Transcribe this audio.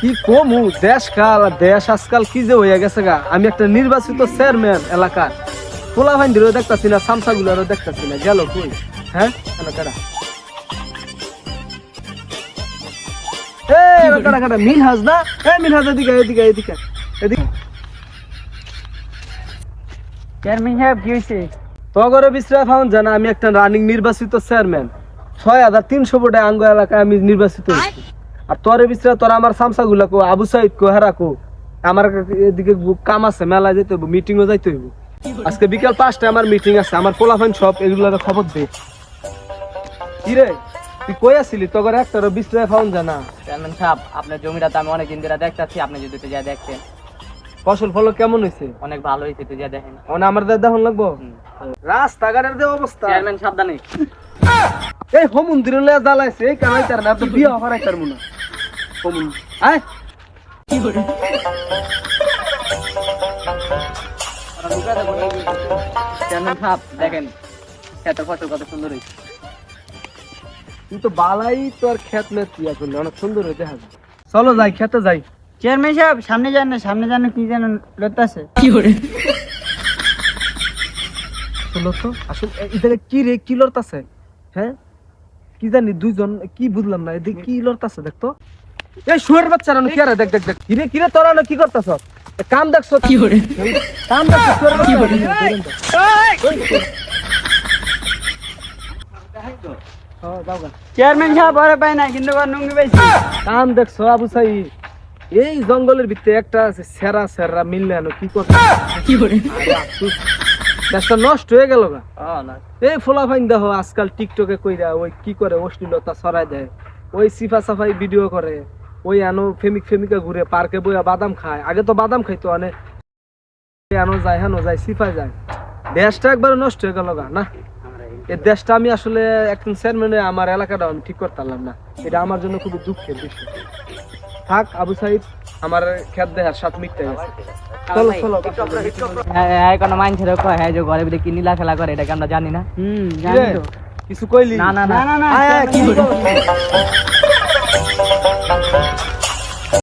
কি কমু দেশ কাল দেশ আজকাল কি যে হয়ে গেছে গা? আমি একটা নির্বাচিত চেয়ারম্যান এলাকার। পোলা দেখতাছি না সামসা গুলারও দেখতাছি না। গেল কই? হ্যাঁ? কাটা মিনহাজ না? এই মিনহাজ এদিকে এদিকে এদিকে এদিকে। চেয়ারম্যান সাহেব কি হয়েছে তগরে বিশ্রাম ফাউন জানা আমি একটা রানিং নির্বাচিত চেয়ারম্যান। ছয় হাজার তিনশো ভোটে আঙ্গ এলাকায় আমি নির্বাচিত হয়েছি। আর তোরে বিশ্রা তোরা আমার সামসা গুলা কো আবু সাইদ কো হেরা কো। আমার এদিকে কাম আছে মেলা যেতে হইব মিটিংও যাইতে হইব। আজকে বিকাল পাঁচটায় আমার মিটিং আছে আমার পোলাফাইন সব এগুলোর খবর দে। তুই কই আসিলি? তগরে একটা বিশ্রাম ফাউন জানা চেয়ারম্যান সাহেব আপনার জমিটা তো আমি অনেক দিন ধরে দেখতেছি আপনি যদি একটু যা দেখছেন ফসল ফল কেমন হয়েছে অনেক ভালো হয়েছে একটু যা দেখেন। আমার দাদা হন লাগবো? রাস্তাঘাটের যে অবস্থা। চেয়ারম্যান সাবধানে এই হোমন্দির লয়া জ্বালাইছে এই কামাই তার না আপনি বিয়ে হবার একটা মনে হোমন আয়। চেয়ারম্যান সাহেব দেখেন খেতের ফসল কত সুন্দর হয়েছে। তুই তো বালাই খেত মেত করলে অনেক সুন্দর হইতে হবে চলো যাই খেতে যাই। চেয়ারম্যান সাহেব সামনে যান না সামনে যান কি যেন লড়তেছে চলো তো আসলে এ- এদিকে কি রে কি লড়তাছে? হ্যাঁ? কি জানি দুইজন কি বুঝলাম না এদিকে কি লড়তাছে দেখতো এই শুয়ার বাচ্চারা কি আরে দেখ দেখ দেখ। কিরে কিরে তোরা না কি করতাছ? কাম দেখছ? কি করে কাম দেখছ বাচ্চা যাও গা। চেয়ারম্যান সাহেব পায় না কিন্তু নুঙ্গি পাইছি। কাম দেখছ আবু সাই এই জঙ্গলের ভিতরে একটা আছে সেরা সেরা মিললে আনো কি করতে কি করে দেশটা নষ্ট হয়ে গেল গা। এই ফোলা ফাইন দেখো আজকাল টিকটকে কইরা ওই কি করে অশ্লীলতা ছড়াই দেয়। ওই সিফা সাফাই ভিডিও করে। ওই আনো ফেমিক ফেমিকা ঘুরে পার্কে বইয়া বাদাম খায়। আগে তো বাদাম খাইতো অনেক আনো যায় হানো যায় সিফাই যায়। দেশটা একবার নষ্ট হয়ে গেল গা না? এই দেশটা আমি আসলে একজন চেয়ারম্যানে আমার এলাকাটা আমি ঠিক করতে পারলাম না। এটা আমার জন্য খুবই দুঃখের বিষয়। থাক আবু সাহিদ আমার খেত দেহার সাথে মিটতে গেছে চলো চলো হ্যাঁ কোনো মাইন ছেড়ে কয় হ্যাঁ যে ঘরে ভিতরে কি নীলা খেলা করে এটাকে আমরা জানি না। হুম কিছু কইলি? না না না না। Sunset.